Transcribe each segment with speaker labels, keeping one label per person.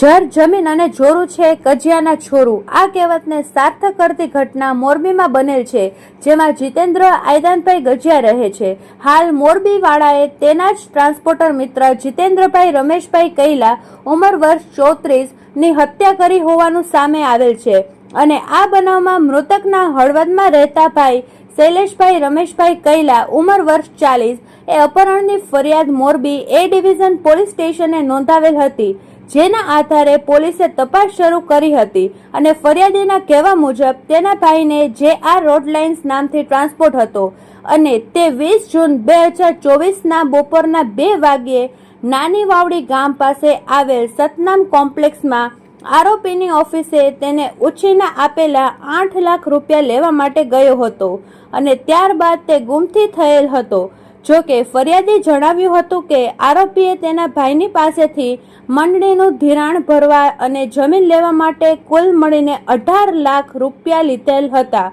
Speaker 1: જર જમીન અને જોરું છે, કજિયાના છોરું. આ કહેવતને સાર્થક કરતી ઘટના મોરબીમાં બનેલ છે, જેમાં જીતેન્દ્ર આયદાનભાઈ ગજિયા રહે છે. હાલ મોરબી વાળાએ તેના જ ટ્રાન્સપોર્ટર મિત્ર જીતેન્દ્રભાઈ રમેશભાઈ કૈલા ઉંમર વર્ષ ચોત્રીસની હત્યા કરી હોવાનું સામે આવેલ છે. અને આ બનાવમાં મૃતકના હળવદમાં રહેતા ભાઈ શૈલેષભાઈ રમેશભાઈ કૈલા ઉંમર વર્ષ ચાલીસ એ અપહરણની ફરિયાદ મોરબી એ ડિવિઝન પોલીસ સ્ટેશને નોંધાવેલ હતી. જેના આધારે પોલીસે તપાસ શરૂ કરી હતી અને ફરિયાદીના કહેવા મુજબ તેના ભાઈને જે આર રોડ લાઇન્સ નામથી ટ્રાન્સપોર્ટ હતો અને તે વીસ જૂન બે હજાર ચોવીસના બપોરના બે વાગ્યે નાની વાવડી ગામ પાસે આવેલ સતનામ કોમ્પ્લેક્સમાં આરોપીની ઓફિસે તેને ઉછીના આપેલા આઠ લાખ રૂપિયા લેવા માટે ગયો હતો અને ત્યારબાદ તે ગુમથી થયેલ હતો. જો કે ફરિયાદી જણાવ્યું હતું કે આરોપીએ તેના ભાઈની પાસેથી મંડળીનું ધિરાણ ભરવા અને જમીન લેવા માટે કુલ મળીને અઢાર લાખ રૂપિયા લીધેલ હતા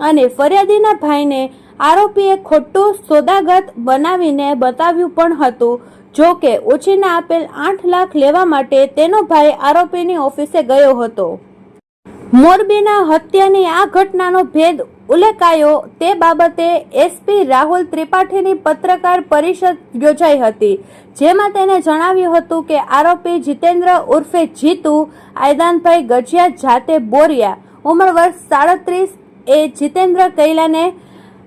Speaker 1: અને ફરિયાદીના ભાઈને આરોપીએ ખોટું સોદાગત બનાવીને બતાવ્યું પણ હતું. જો કે ઉછીના આપેલ આઠ લાખ લેવા માટે તેનો ભાઈ આરોપીની ઓફિસે ગયો હતો. મોરબીના હત્યાની આ ઘટનાનો ભેદ ઉલ્લેખાયો, તે બાબતે એસપી રાહુલ ત્રિપાઠીની પત્રકાર પરિષદ યોજાઈ હતી, જેમાં તેને જણાવ્યું હતું કે આરોપી જીતેન્દ્ર ઉર્ફે જીતુ, આયદાનભાઈ ગજિયા જાતે બોરિયા, ઉંમર વર્ષ સાડત્રીસ, એ જીતેન્દ્ર કૈલાને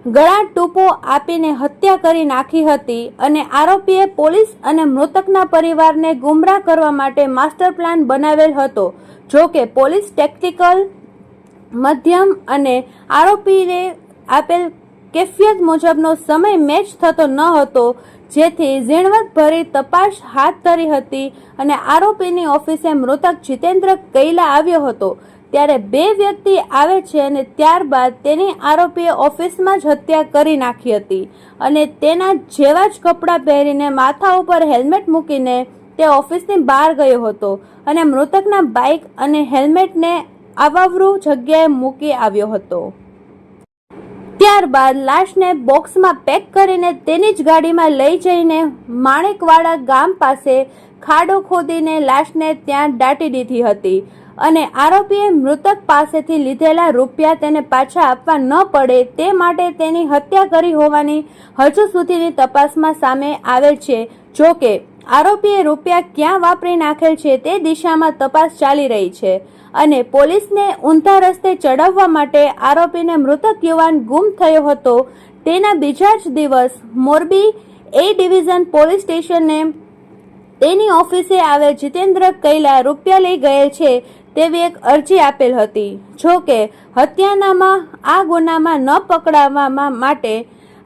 Speaker 1: ગળા ટૂંપો આપીને હત્યા કરી નાખી હતી અને આરોપીએ પોલીસ અને મૃતકના પરિવારને ગુમરાહ કરવા માટે માસ્ટર પ્લાન બનાવેલ હતો, જો કે પોલીસ ટેક્ટિકલ મધ્યમ અને આરોપીને આપેલ કેફિયત મુજબનો સમય મેચ થતો ન હતો, જેથી ઝીણવટભરી તપાસ હાથ ધરી હતી અને આરોપીની ઓફિસે મૃતક જીતેન્દ્ર કૈલા આવ્યો હતો. ત્યારે બે વ્યક્તિ આવે છે અને ત્યારબાદ તેની આરોપીએ ઓફિસમાં જ હત્યા કરી નાખી હતી અને તેના જેવા જ કપડાં પહેરીને માથા ઉપર હેલ્મેટ મૂકીને તે ઓફિસની બહાર ગયો હતો અને મૃતકના બાઇક અને હેલ્મેટને આવાવરૂ જગ્યાએ મૂકી આવ્યો હતો. ત્યારબાદ લાશને બોક્સમાં પેક કરીને તેની જ ગાડીમાં લઈ જઈને માણેકવાડા ગામ પાસે ખાડો ખોદીને લાશને ત્યાં દાટી દીધી હતી અને આરોપીએ મૃતક પાસેથી લીધેલા રૂપિયા તેને પાછા આપવા ન પડે તે માટે તેની હત્યા કરી હોવાની હજુ સુધીની તપાસમાં સામે આવેલ છે. જો કે આરોપીએ રૂપિયા ક્યાં વાપરી નાખેલ છે તે દિશામાં તપાસ ચાલી રહી છે. અને પોલીસને ઊંધા રસ્તે ચડાવવા માટે આરોપીને મૃતક યુવાન ગુમ થયો હતો. તેના બીજા જ દિવસ મોરબી એ ડિવિઝન પોલીસ સ્ટેશને તેની ઓફિસે આવેલ જીતેન્દ્ર કૈલા રૂપિયા લઈ ગયેલ છે તેવી એક અરજી આપેલ હતી. જો કે હત્યાનામાં આ ગુનામાં ન પકડાવવામાં માટે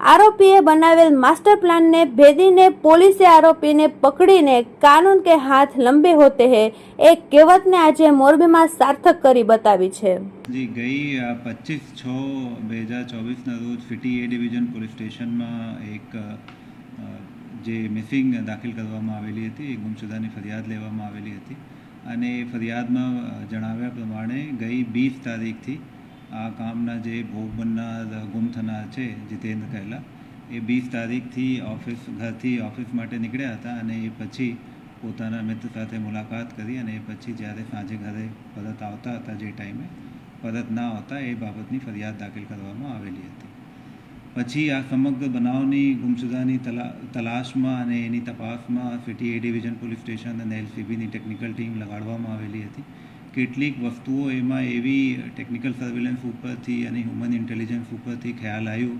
Speaker 1: આરોપીએ બનાવેલ માસ્ટર પ્લાનને ભેદીને પોલીસે આરોપીને પકડીને કાનૂન કે હાથ લંબે હોતે હે, એ કહેવતને આજે મોરબીમાં સાર્થક કરી બતાવી છે.
Speaker 2: જી, ગઈ પચીસ છ બે હજાર ચોવીસના રોજ સિટી એ ડિવિઝન પોલીસ સ્ટેશનમાં એક જે મિસિંગ દાખલ કરવામાં આવેલી હતી, એ ગુમશુદાની ફરિયાદ લેવામાં આવેલી હતી. અને એ ફરિયાદમાં જણાવ્યા પ્રમાણે ગઈ વીસ તારીખથી આ કામના જે ભોગ બનનાર, ગુમ થનાર છે જીતેન્દ્ર કહેલા, એ વીસ તારીખથી ઓફિસ, ઘરથી ઓફિસ માટે નીકળ્યા હતા અને એ પછી પોતાના મિત્ર સાથે મુલાકાત કરી અને એ પછી જ્યારે સાંજે ઘરે પરત આવતા હતા જે ટાઈમે, પરત ના આવતા એ બાબતની ફરિયાદ દાખલ કરવામાં આવેલી હતી. પછી આ સમગ્ર બનાવની ગુમસુદાની તલા, તલાશમાં અને એની તપાસમાં city A division police station અને એલસીબીની ટેકનિકલ ટીમ લગાડવામાં આવેલી હતી. કેટલીક વસ્તુઓ એમાં એવી ટેકનિકલ સર્વેલન્સ ઉપરથી અને હ્યુમન ઇન્ટેલિજન્સ ઉપરથી ખ્યાલ આવ્યું,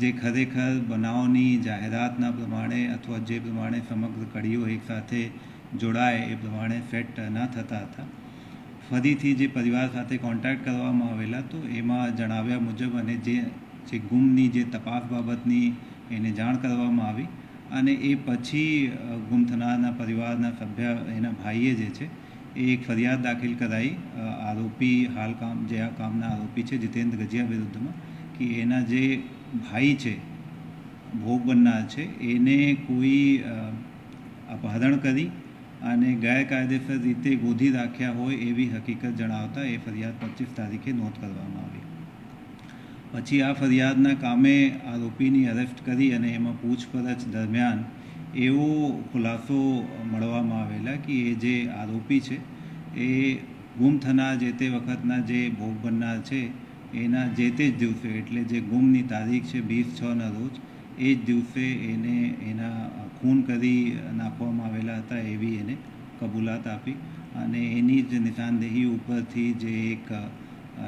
Speaker 2: જે ખરેખર બનાવની જાહેરાતના પ્રમાણે અથવા જે પ્રમાણે સમગ્ર કડીઓ એકસાથે જોડાય એ પ્રમાણે સેટ ન થતા હતા. ફરીથી જે પરિવાર સાથે કોન્ટેક્ટ કરવામાં આવેલા, તો એમાં જણાવ્યા મુજબ અને જે જે ગુમની, જે તપાસ બાબતની એને જાણ કરવામાં આવી અને એ પછી ગુમ થનારના પરિવારના સભ્ય એના ભાઈએ જે છે એક ફરિયાદ દાખલ કરાઈ. આરોપી હાલ કામ જે આ કામના આરોપી છે, જીતેન્દ્ર ગજિયા વિરુદ્ધમાં, કે એના જે ભાઈ છે, ભોગ બનનાર છે, એને કોઈ અપહરણ કરી અને ગેરકાયદેસર રીતે ગોધી રાખ્યા હોય એવી હકીકત જણાવતા એ ફરિયાદ પચીસ તારીખે નોંધ કરવામાં આવી. પછી આ ફરિયાદના કામે આરોપીની અરેસ્ટ કરી અને એમાં પૂછપરછ દરમિયાન એવો ખુલાસો મળવામાં આવેલા કે એ જે આરોપી છે, એ ગુમ થનાર જે તે વખતના જે ભોગ બનનાર છે, એના જે તે જ દિવસે, એટલે જે ગુમની તારીખ છે વીસ છના રોજ, એ જ દિવસે એને એના ખૂન કરી નાખવામાં આવેલા હતા એવી એને કબૂલાત આપી અને એની જ નિશાનદેહી ઉપરથી જે એક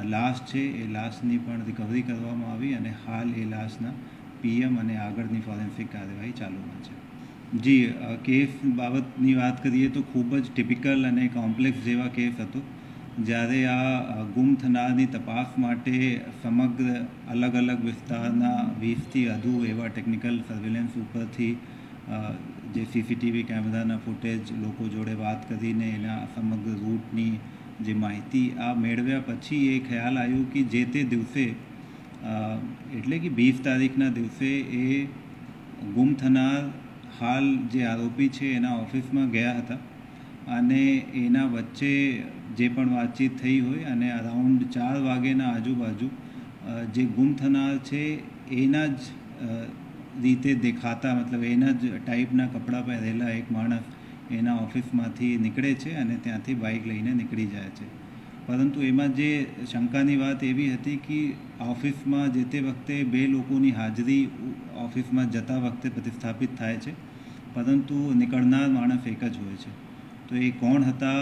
Speaker 2: લાશ છે, એ લાશની પણ રિકવરી કરવામાં આવી અને હાલ એ લાશના પીએમ અને આગળની ફોરેન્સિક કાર્યવાહી ચાલુમાં છે. જી કેસ બાબતની વાત કરીએ તો ખૂબ જ ટિપિકલ અને કોમ્પ્લેક્સ જેવા કેસ હતો. જ્યારે આ ગુમ થનારની તપાસ માટે સમગ્ર અલગ અલગ વિસ્તારના વીસથી વધુ એવા ટેકનિકલ સર્વેલન્સ ઉપરથી જે સીસીટીવી કેમેરાના ફૂટેજ લોકો જોડે વાત કરીને એના સમગ્ર રૂટની જે માહિતી આ મેળવ્યા પછી એ ખ્યાલ આવ્યો કે જે તે દિવસે એટલે કે વીસ તારીખના દિવસે એ ગુમ થનાર હાલ જે આરોપી છે એના ઓફિસમાં ગયા હતા અને એના વચ્ચે જે પણ વાતચીત થઈ હોય અને અરાઉન્ડ ચાર વાગ્યાના આજુબાજુ જે ગુમ થનાર છે, એના જ રીતે દેખાતા, મતલબ એના જ ટાઈપના કપડાં પહેરેલા એક માણસ એના ઓફિસમાંથી નીકળે છે અને ત્યાંથી બાઇક લઈને નીકળી જાય છે. પરંતુ એમાં જે શંકાની વાત એવી હતી કે ઓફિસમાં જે તે વખતે બે લોકોની હાજરી ઓફિસમાં જતા વખતે પ્રતિસ્થાપિત થાય છે. પરંતુ નીકળનાર માણસ એક જ હોય છે. તો એ કોણ હતા,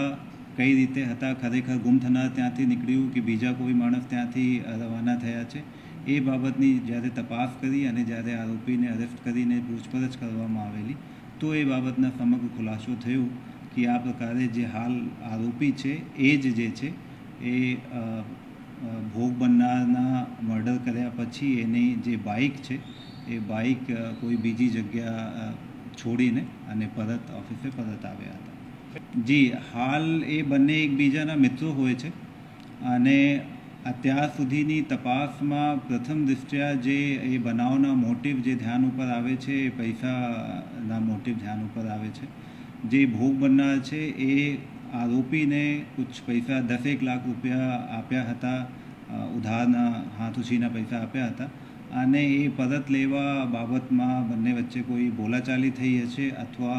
Speaker 2: કઈ રીતે હતા, ખરેખર ગુમ થનાર ત્યાંથી નીકળ્યું કે બીજા કોઈ માણસ ત્યાંથી રવાના થયા છે? એ બાબતની જ્યારે તપાસ કરી અને જ્યારે આરોપીને અરેસ્ટ કરીને પૂછપરછ કરવામાં આવેલી, તો એ બાબતના સમગ્ર ખુલાસો થયો કે આ પ્રકારે જે હાલ આરોપી છે, એ જ જે છે, એ ભોગ બનનારના મર્ડર કર્યા પછી એની જે બાઇક છે, એ બાઇક કોઈ બીજી જગ્યા છોડીને અને પરત ઓફિસે પરત આવ્યા હતા. જી, હાલ એ બંને એકબીજાના મિત્રો હોય છે અને અત્યાર સુધીની તપાસમાં પ્રથમ દૃષ્ટિયા જે એ બનાવના મોટિવ જે ધ્યાન ઉપર આવે છે, એ પૈસાના મોટિવ ધ્યાન ઉપર આવે છે. જે ભોગ બનનાર છે, એ આરોપીને કુછ પૈસા દસેક લાખ રૂપિયા આપ્યા હતા ઉધારના હાથ ઉછીના પૈસા આપ્યા હતા. અને એ પરત લેવા બાબતમાં બંને વચ્ચે કોઈ બોલાચાલી થઈ હશે અથવા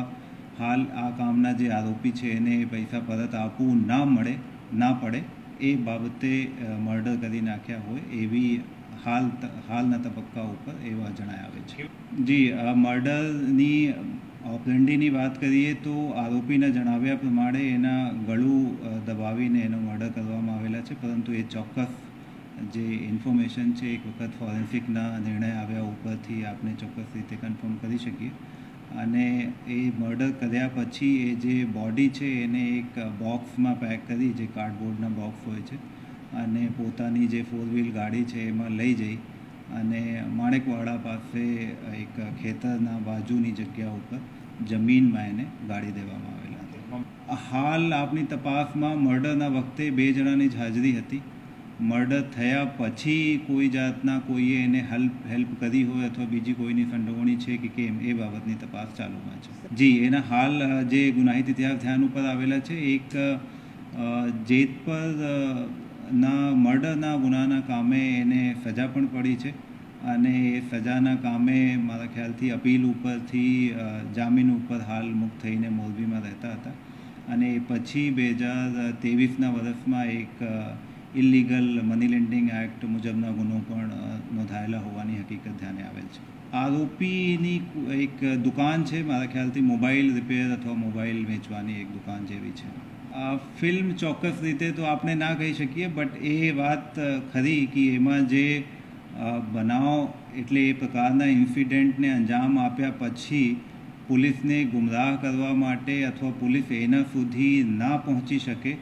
Speaker 2: હાલ આ કામના જે આરોપી છે એને પૈસા પરત આપવું ના મળે, ના પડે, એ બાબતે મર્ડર કરી નાખ્યા હોય એવી હાલ હાલના તબક્કા ઉપર એવા જણાય આવે છે. જી આ મર્ડરની ઓપરેન્ડીની વાત કરીએ તો આરોપીના જણાવ્યા પ્રમાણે એના ગળું દબાવીને એનો મર્ડર કરવામાં આવેલા છે, પરંતુ એ ચોક્કસ જે ઇન્ફોર્મેશન છે, એક વખત ફોરેન્સિકના નિર્ણય આવ્યા ઉપરથી આપણે ચોક્કસ રીતે કન્ફર્મ કરી શકીએ. અને એ મર્ડર કર્યા પછી એ જે બોડી છે, એને એક બોક્સમાં પેક કરી, જે કાર્ડબોર્ડના બોક્સ હોય છે, અને પોતાની જે ફોર વ્હીલ ગાડી છે, એમાં લઈ જઈ અને માણેકવાડા પાસે એક ખેતરના બાજુની જગ્યા ઉપર જમીનમાં એને ગાડી દેવામાં આવેલા હતા. હાલ આપની તપાસમાં મર્ડરના વખતે બે જણાની જ હાજરી હતી. મર્ડર થયા પછી કોઈ જાતના કોઈએ એને હેલ્પ હેલ્પ કરી હોય અથવા બીજી કોઈની સંડોવણી છે કે કેમ, એ બાબતની તપાસ ચાલુમાં છે. જી, એના હાલ જે ગુનાહિત ઇતિહાસ ધ્યાન ઉપર આવેલા છે, એક જેતપર ના, મર્ડરના ગુનાના કામે એને સજા પણ પડી છે અને એ સજાના કામે મારા ખ્યાલથી અપીલ ઉપરથી જામીન ઉપર હાલ મુક્ત થઈને મોરબીમાં રહેતા હતા. અને પછી બે હજાર ત્રેવીસના વર્ષમાં એક ઇલીગલ મની લેન્ડિંગ એક્ટ મુજબના ગુનો પણ નોંધાયેલા હોવાની હકીકત ધ્યાને આવેલ છે. આરોપીની એક દુકાન છે, મારા ખ્યાલથી મોબાઈલ રિપેર અથવા મોબાઈલ વેચવાની એક દુકાન જેવી છે. આ ફિલ્મ ચોક્કસ રીતે તો આપણે ના કહી શકીએ, બટ એ વાત ખરી કે એમાં જે બનાવ એટલે એ પ્રકારના ઇન્સિડેન્ટને અંજામ આપ્યા પછી પોલીસને ગુમરાહ કરવા માટે અથવા પોલીસ એના સુધી ના પહોંચી શકે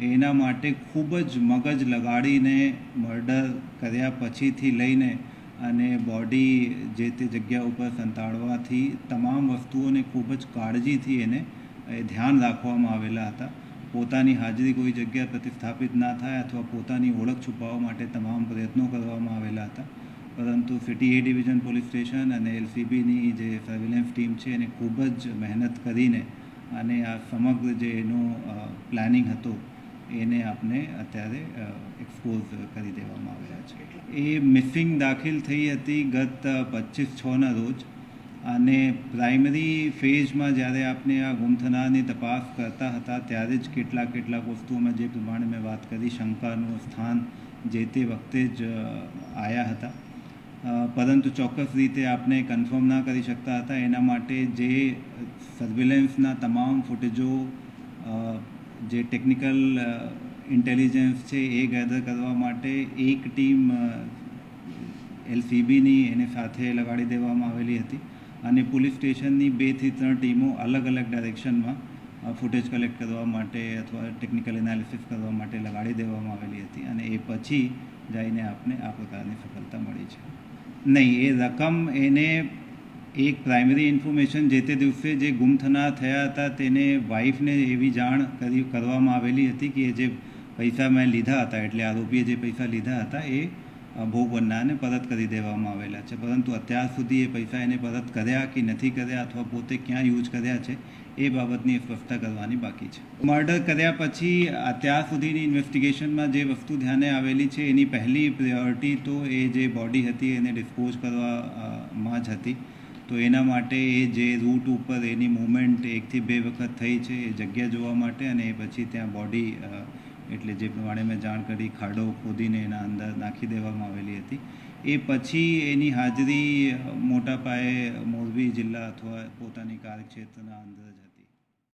Speaker 2: એના માટે ખૂબ જ મગજ લગાડીને મર્ડર કર્યા પછીથી લઈને અને બોડી જે તે જગ્યા ઉપર સંતાડવાથી તમામ વસ્તુઓને ખૂબ જ કાળજીથી એને ધ્યાન રાખવામાં આવેલા હતા. પોતાની હાજરી કોઈ જગ્યા પ્રતિસ્થાપિત ના થાય અથવા પોતાની ઓળખ છુપાવવા માટે તમામ પ્રયત્નો કરવામાં આવેલા હતા. પરંતુ city A division police station અને એલસીબીની જે સર્વેલન્સ ટીમ છે એને ખૂબ જ મહેનત કરીને અને આ સમગ્ર જે એનો પ્લાનિંગ હતો એને આપણે અત્યારે એક્સપોઝ કરી દેવામાં આવ્યા છે. એ મિસિંગ દાખલ થઈ હતી ગત પચીસ છના રોજ અને પ્રાઇમરી ફેઝમાં જ્યારે આપણે આ ગુમ થનારની તપાસ કરતા હતા, ત્યારે જ કેટલાક કેટલાક વસ્તુઓમાં જે પ્રમાણે મેં વાત કરી, શંકાનું સ્થાન જે તે વખતે જ આવ્યા હતા. પરંતુ ચોક્કસ રીતે આપણે કન્ફર્મ ના કરી શકતા હતા. એના માટે જે સર્વેલન્સના તમામ ફૂટેજો જે ટેકનિકલ ઇન્ટેલિજન્સ છે એ ગેધર કરવા માટે એક ટીમ એલસીબીની એને સાથે લગાડી દેવામાં આવેલી હતી અને પોલીસ સ્ટેશનની બેથી ત્રણ ટીમો અલગ અલગ ડાયરેક્શનમાં ફૂટેજ કલેક્ટ કરવા માટે અથવા ટેકનિકલ એનાલિસિસ કરવા માટે લગાડી દેવામાં આવેલી હતી અને એ પછી જઈને આપને આ પ્રકારની સફળતા મળી છે. નહીં, એ રકમ એને એક પ્રાઇમરી ઇન્ફોર્મેશન જે તે દિવસે જે ગુમ થનાર થયા હતા તેને વાઈફને એવી જાણ કરી, કરવામાં આવેલી હતી કે જે પૈસા મેં લીધા હતા, એટલે આરોપીએ જે પૈસા લીધા હતા એ ભોગ બનનારને પરત કરી દેવામાં આવેલા છે. પરંતુ અત્યાર સુધી એ પૈસા એને પરત કર્યા કે નથી કર્યા અથવા પોતે ક્યાં યુઝ કર્યા છે, એ બાબતની સ્પષ્ટતા કરવાની બાકી છે. મર્ડર કર્યા પછી અત્યાર સુધીની ઇન્વેસ્ટિગેશનમાં જે વસ્તુ ધ્યાને આવેલી છે, એની પહેલી પ્રિયોરિટી તો એ જે બોડી હતી એને ડિસ્પોઝ કરવામાં જ હતી. તો એના માટે એ જે રૂટ ઉપર એની મૂવમેન્ટ એકથી બે વખત થઈ છે, એ જગ્યા જોવા માટે અને એ પછી ત્યાં બોડી એટલે જે પ્રમાણે મેં જાણ કરી ખાડો ખોદીને એના અંદર નાખી દેવામાં આવેલી હતી. એ પછી એની હાજરી મોટા પાયે મોરબી જિલ્લા અથવા પોતાની કાર્યક્ષેત્રના અંદર